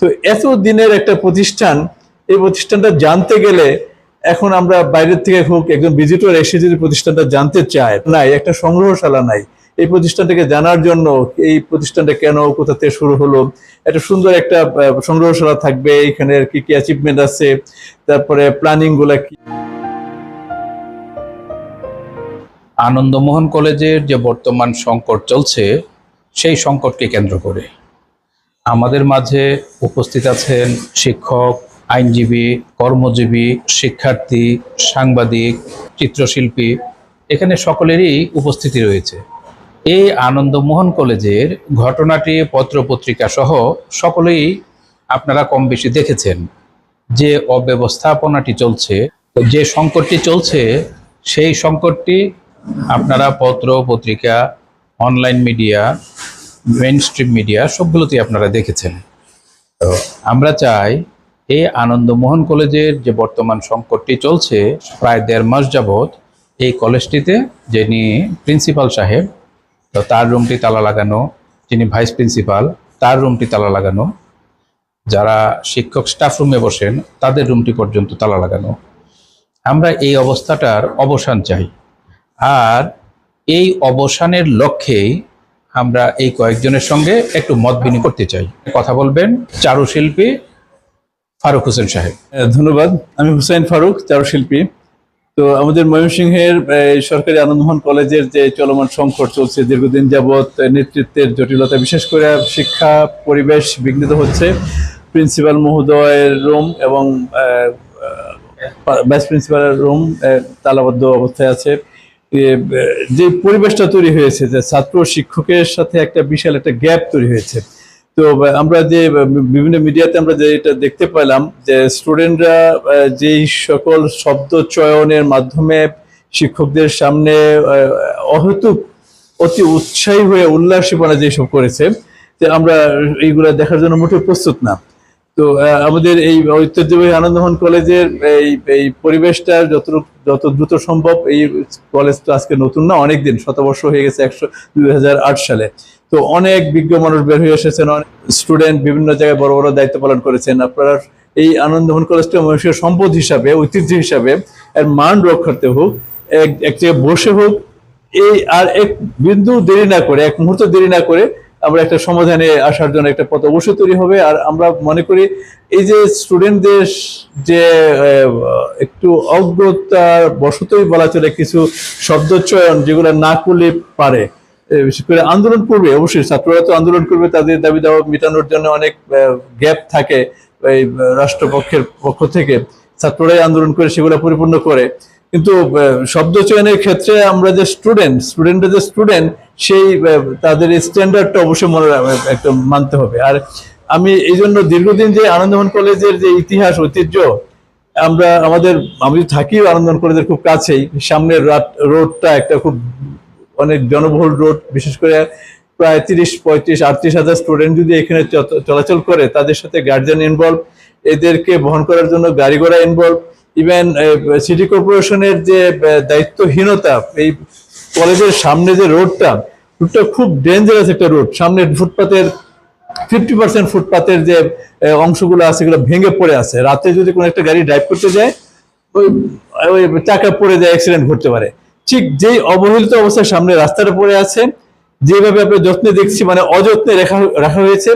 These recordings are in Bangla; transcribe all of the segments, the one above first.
তো এত দিনের একটা প্রতিষ্ঠান, এই প্রতিষ্ঠানটা জানতে গেলে এখন আমরা বাইরের থেকে হোক, একজন ভিজিটর এসে যদি প্রতিষ্ঠানটা জানতে চায়, নাই, একটা সংগ্রহশালা নাই, এই প্রতিষ্ঠানটাকে জানার জন্য এই প্রতিষ্ঠানটা কেন, কোথা থেকে শুরু হলো, একটা সুন্দর একটা সংগ্রহশালা থাকবে, এখানে কি কি অ্যাচিভমেন্ট আছে, তারপরে প্ল্যানিংগুলা কি? আনন্দমোহন কলেজের যে বর্তমান সংকট চলছে, সেই সংকটকে কেন্দ্র করে। আমাদের মাঝে উপস্থিত আছেন শিক্ষক, আইনজীবী, কর্মজীবী, শিক্ষার্থী, সাংবাদিক, চিত্রশিল্পী, এখানে সকলেরই উপস্থিতি রয়েছে। এই আনন্দমোহন কলেজের ঘটনাটি, পত্রপত্রিকা সহ সকলেই আপনারা কম বেশি দেখেছেন। যে অব্যবস্থাপনাটি চলছে, যে সংকটটি চলছে, সেই সংকটটি আপনারা পত্র, পত্রিকা, online media mainstream media সবগুলোতেই আপনারা দেখেছেন। তো আমরা চাই এই আনন্দমোহন কলেজের যে বর্তমান সংকটটি চলছে, প্রায় দেড় মাস যাবৎ এই কলেজটিতে যিনি প্রিন্সিপাল সাহেব, তো তার রুমটি তালা লাগানো, যিনি ভাইস প্রিন্সিপাল তার রুমটি তালা লাগানো। যারা শিক্ষক স্টাফ রুমে বসেন, তাদের রুমটি পর্যন্ত তালা লাগানো। আমরা এই অবস্থাটার অবসান চাই। আর এই অবসানের লক্ষ্যেই আমরা এই কয়েকজনের সঙ্গে একটু মত বিনিময় করতে চাই। কথা বলবেন চারুশিল্পী ফারুক হোসেন সাহেব। ধন্যবাদ। আমি হুসাইন ফারুক চারুশিল্পী তো আমাদের ময়মনসিংহের সরকারি আনন্দমোহন কলেজের যে চলমান সংকট চলছে, দীর্ঘদিন যাবৎ নেতৃত্বের জটিলতা, বিশেষ করে শিক্ষা, পরিবেশ বিঘ্নিত হচ্ছে। প্রিন্সিপাল মহোদয়ের রুম এবং ভাইস প্রিন্সিপালের রুম তালাবদ্ধ অবস্থায় আছে। যে পরিবেশটা তৈরি হয়েছে, যে ছাত্র শিক্ষকের সাথে একটা বিশাল একটা গ্যাপ তৈরি হয়েছে। তো আমরা যে বিভিন্ন মিডিয়াতে আমরা যে এটা দেখতে পেলাম, যে স্টুডেন্টরা যেই সকল শব্দ চয়নের মাধ্যমে শিক্ষকদের সামনে অহেতুক, অতি উৎসাহী হয়ে উল্লাসীপনা যেসব করেছে, যে আমরা এইগুলা দেখার জন্য মোটেও প্রস্তুত না। তো আমাদের এই ঐতিহ্যবাহী আনন্দমোহন কলেজের এই এই পরিবেশটা যত যত দ্রুত সম্ভব এই কলেজ তো আজকে নতুন না অনেক দিন শতবর্ষ হয়ে গেছে একশো, দুই সালে। তো অনেক বিজ্ঞ মানুষ বের হয়ে এসেছেন, অনেক স্টুডেন্ট বিভিন্ন জায়গায় বড় বড় দায়িত্ব পালন করেছেন। আপনারা এই আনন্দমোহন কলেজটা মানুষের সম্পদ হিসাবে, ঐতিহ্য হিসাবে, এর মান রক্ষার্থে হোক এক জায়গায় বসে হোক, এই আর এক বিন্দু দেরি না করে, এক মুহূর্ত দেরি না করে আমরা একটা সমাধানে আসার জন্য একটা পথ অবশ্যই তৈরি হবে। আর আমরা মনে করি, এই যে স্টুডেন্টদের যে একটু অজ্ঞতার বশতই বলা চলে কিছু শব্দচয়ন যেগুলো না করলে পারে। বিশেষ করে আন্দোলন করবে অবশ্যই ছাত্ররা তো আন্দোলন করবে, তাদের দাবি দাওয়া মেটানোর জন্য অনেক গ্যাপ থাকে এই রাষ্ট্রপক্ষের পক্ষ থেকে। ছাত্ররাই আন্দোলন করে, সেগুলো পরিপূর্ণ করে। কিন্তু শব্দ চয়নের ক্ষেত্রে আমরা যে স্টুডেন্ট স্টুডেন্টরা যে স্টুডেন্ট সেই তাদের স্ট্যান্ডার্ডটা অবশ্যই মনে একটা মানতে হবে। আর আমি এই জন্য দীর্ঘদিন যে আনন্দমোহন কলেজের যে ইতিহাস, ঐতিহ্য, আমরা, আমাদের, আমি থাকি আনন্দমোহন কলেজের খুব কাছেই। সামনের রোডটা একটা খুব অনেক জনবহুল রোড, বিশেষ করে প্রায় তিরিশ, পঁয়ত্রিশ, আটত্রিশ হাজার স্টুডেন্ট যদি এখানে চলাচল করে, তাদের সাথে গার্জিয়ান ইনভলভ এদেরকে বহন করার জন্য গাড়ি ঘোড়া ইনভলভ ইভেন সিটি কর্পোরেশনের যে দায়িত্বহীনতা, এই কলেজের সামনে যে রোডটা রোডটা খুব ডেঞ্জারাস একটা রোড সামনে ফুটপাতের ফিফটি পার্সেন্ট ফুটপাতের যে অংশগুলো আছে, এগুলো ভেঙে পড়ে আছে। রাতে যদি কোনো একটা গাড়ি ড্রাইভ করতে যায়, ওই ওই চাকা পড়ে যায় অ্যাক্সিডেন্ট ঘটতে পারে। ঠিক যেই অবহেলিত অবস্থায় সামনে রাস্তাটা পড়ে আছে, যেভাবে আমরা যত্নে দেখছি মানে অযত্নে রাখা রাখা হয়েছে,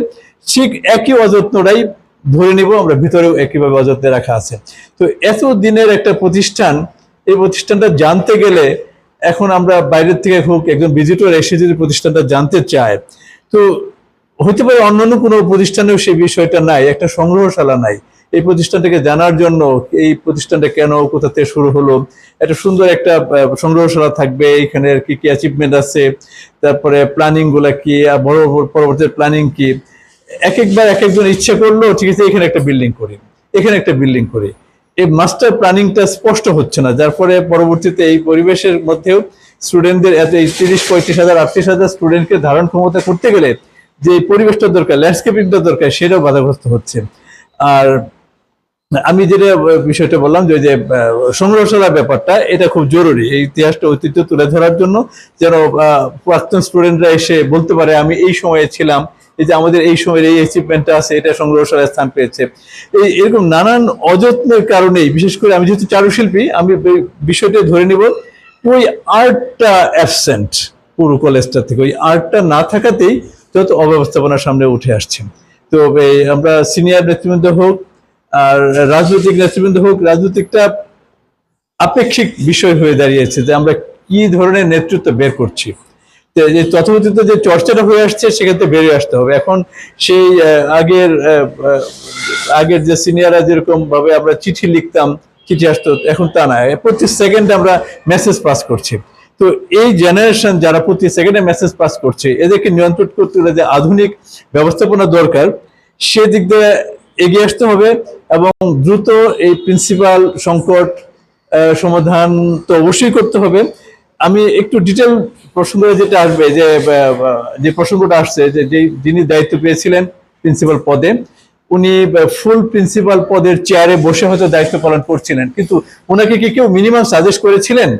ঠিক একই অযত্নটাই ধরে নিব, আমরা ভিতরেও একইভাবে অযত্নে রাখা আছে। তো এত দিনের একটা প্রতিষ্ঠান, এই প্রতিষ্ঠানটা জানতে গেলে এখন আমরা বাইরের থেকে হোক, একজন ভিজিটর এসে যদি প্রতিষ্ঠানটা জানতে চায়, তো হতে পারে অন্যান্য কোনো প্রতিষ্ঠানেও সেই বিষয়টা নাই, একটা সংগ্রহশালা নাই। এই প্রতিষ্ঠানটাকে জানার জন্য এই প্রতিষ্ঠানটা কেন, কোথা থেকে শুরু হলো, একটা সুন্দর একটা সংগ্রহশালা থাকবে, এখানে কি কি অ্যাচিভমেন্ট আছে, তারপরে প্ল্যানিংগুলা কি, আর বড় পরবর্তী প্ল্যানিং কি এক একবার এক একজন ইচ্ছে করল, ঠিক আছে, এখানে একটা বিল্ডিং করি, এখানে একটা বিল্ডিং করি। এই মাস্টার প্ল্যানিংটা স্পষ্ট হচ্ছে না, যার ফলে পরবর্তীতে এই পরিবেশের মধ্যেও স্টুডেন্টদের এত এই তিরিশ, পঁয়ত্রিশ হাজার, আটত্রিশ হাজার স্টুডেন্টকে ধারণ ক্ষমতা করতে গেলে যে পরিবেশটা দরকার ল্যান্ডস্কেপিংটা দরকার, সেটাও বাধাগ্রস্ত হচ্ছে। আর আমি যেটা বিষয়টা বললাম যে ওই যে সংগ্রহশালা ব্যাপারটা, এটা খুব জরুরি। এই ইতিহাসটা ঐতিহ্য তুলে ধরার জন্য যেন প্রাক্তন স্টুডেন্টরা এসে বলতে পারে, আমি এই সময়ে ছিলাম এই যে আমাদের এই সময়ের এই অ্যাচিভমেন্টটা আছে, এটা সংগ্রহশালায় স্থান পেয়েছে। এই এরকম নানান অযত্নের কারণেই, বিশেষ করে আমি যেহেতু চারুশিল্পী, আমি বিষয়টা ধরে নিব, ওই আর্টটা অ্যাবসেন্ট পুরো কলেজটা থেকে। ওই আর্টটা না থাকাতেই যত অব্যবস্থাপনার সামনে উঠে আসছে। তো আমরা সিনিয়র নেতৃবৃন্দ হোক, আর রাজনৈতিক নেতৃবৃন্দ হোক, রাজনৈতিকটা আপেক্ষিক বিষয় হয়ে দাঁড়িয়েছে যে আমরা কি ধরনের নেতৃত্ব বের করছি। যে তথাকথিত যে চর্চাটা হয়ে আসছে, সেক্ষেত্রে বেরিয়ে আসতে হবে। এখন সেই আগের আগের যে সিনিয়ররা যেরকম ভাবে আমরা চিঠি লিখতাম, চিঠি আসতো, এখন তা না। প্রতি সেকেন্ডে আমরা মেসেজ পাস করছি। তো এই জেনারেশন যারা প্রতি সেকেন্ডে মেসেজ পাস করছে, এদেরকে নিয়ন্ত্রণ করতে হলে যে আধুনিক ব্যবস্থাপনা দরকার সেদিক দিয়ে এগিয়ে আসতে হবে এবং দ্রুত এই প্রিন্সিপাল সংকট সমাধান তো অবশ্যই করতে হবে। আমি একটু ডিটেল প্রসঙ্গ যেটা আসবে, যে যে প্রসঙ্গটা আসছে, যে যিনি দায়িত্ব পেয়েছিলেন প্রিন্সিপাল পদে, উনি ফুল প্রিন্সিপাল পদের চেয়ারে বসে হয়তো দায়িত্ব পালন করছিলেন। কিন্তু ওনাকে কি কেউ মিনিমাম সাজেস্ট করেছিলেন?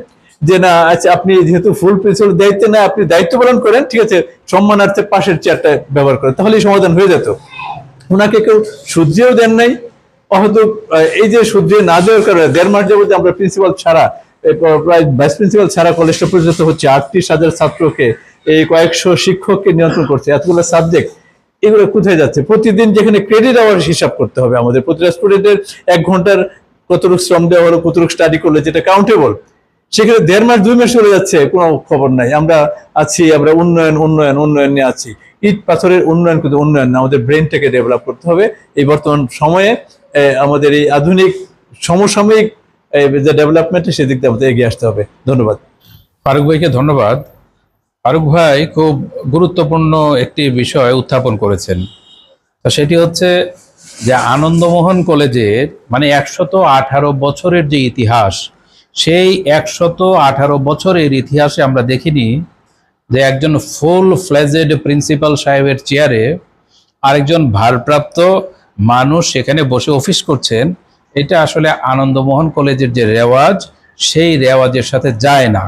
যে, না আচ্ছা আপনি যেহেতু ফুল প্রিন্সিপাল দায়িত্বে না, আপনি দায়িত্ব পালন করেন, ঠিক আছে, সম্মানার্থে পাশের চেয়ারটা ব্যবহার করেন। তাহলেই সমাধান হয়ে যেত। ওনাকে কেউ শুদ্ধিও দেন নাই হয়তো এই যে শুদ্ধি না দেওয়ার কারণে দেড় মাস যাবত আমরা প্রিন্সিপাল ছাড়া এই প্র- প্রায় ভাইস প্রিন্সিপাল ছাড়া কলেজটা পরিচালিত হচ্ছে আটত্রিশ হাজার ছাত্রকে এই কয়েকশো শিক্ষককে নিয়ন্ত্রণ করছে। এতগুলো সাবজেক্ট এগুলো কোথায় যাচ্ছে? প্রতিদিন যেখানে ক্রেডিট আওয়ার হিসাব করতে হবে আমাদের। প্রতিটা স্টুডেন্টের এক ঘণ্টার কতটুকু শ্রম দেওয়া হলো, কতটুকু স্টাডি করলে, যেটা কাউন্টেবল সেখানে দেড় মাস, দুই মাস চলে যাচ্ছে, কোনো খবর নাই। আমরা আছি, আমরা উন্নয়ন উন্নয়ন উন্নয়ন নিয়ে আছি। ইট পাথরের উন্নয়ন কিন্তু উন্নয়ন না, আমাদের ব্রেনটাকে ডেভেলপ করতে হবে। এই বর্তমান সময়ে আমাদের এই আধুনিক সমসাময়িক আহ, যে ডেভেলপমেন্ট সেদিক আমাদের এগিয়ে আসতে হবে। ধন্যবাদ। ফারুক ভাইকে ধন্যবাদ। ফারুক ভাই খুব গুরুত্বপূর্ণ একটি বিষয় উত্থাপন করেছেন। তা সেটি হচ্ছে যে আনন্দমোহন কলেজের মানে একশত আঠারো বছরের যে ইতিহাস সেই একশত আঠারো বছরের ইতিহাসে আমরা দেখিনি যে একজন ফুল ফ্লেজেড প্রিন্সিপাল সাহেবের চেয়ারে আরেকজন ভারপ্রাপ্ত মানুষ সেখানে বসে অফিস করছেন। এটা আসলে আনন্দমোহন কলেজের যে রেওয়াজ, সেই রেওয়াজের সাথে যায় না।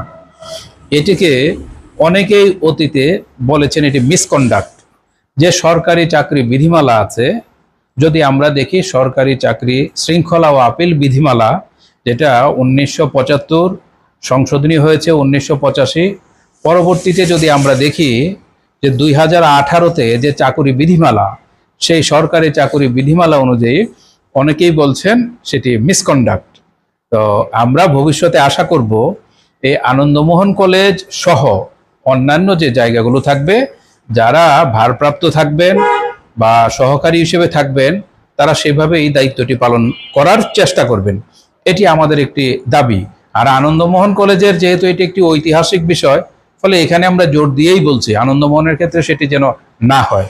এটিকে অনেকেই অতীতে বলেছেন এটি মিসকন্ডাক্ট যে সরকারি চাকরি বিধিমালা আছে, যদি আমরা দেখি সরকারি চাকরি শৃঙ্খলা ও আপিল বিধিমালা, যেটা উনিশশো পঁচাত্তর সংশোধনী হয়েছে উনিশশো পঁচাশি, পরবর্তীতে যদি আমরা দেখি যে দুই হাজার যে চাকুরি বিধিমালা, সেই সরকারি চাকরি বিধিমালা অনুযায়ী অনেকেই বলছেন সেটি মিসকন্ডাক্ট তো আমরা ভবিষ্যতে আশা করব এই আনন্দমোহন কলেজ সহ অন্যান্য যে জায়গাগুলো থাকবে, যারা ভারপ্রাপ্ত থাকবেন বা সহকারী হিসেবে থাকবেন, তারা সেভাবে এই দায়িত্বটি পালন করার চেষ্টা করবেন। এটি আমাদের একটি দাবি। আর আনন্দমোহন কলেজের যেহেতু এটি একটি ঐতিহাসিক বিষয়, ফলে এখানে আমরা জোর দিয়েই বলছি, আনন্দমোহনের ক্ষেত্রে সেটি যেন না হয়।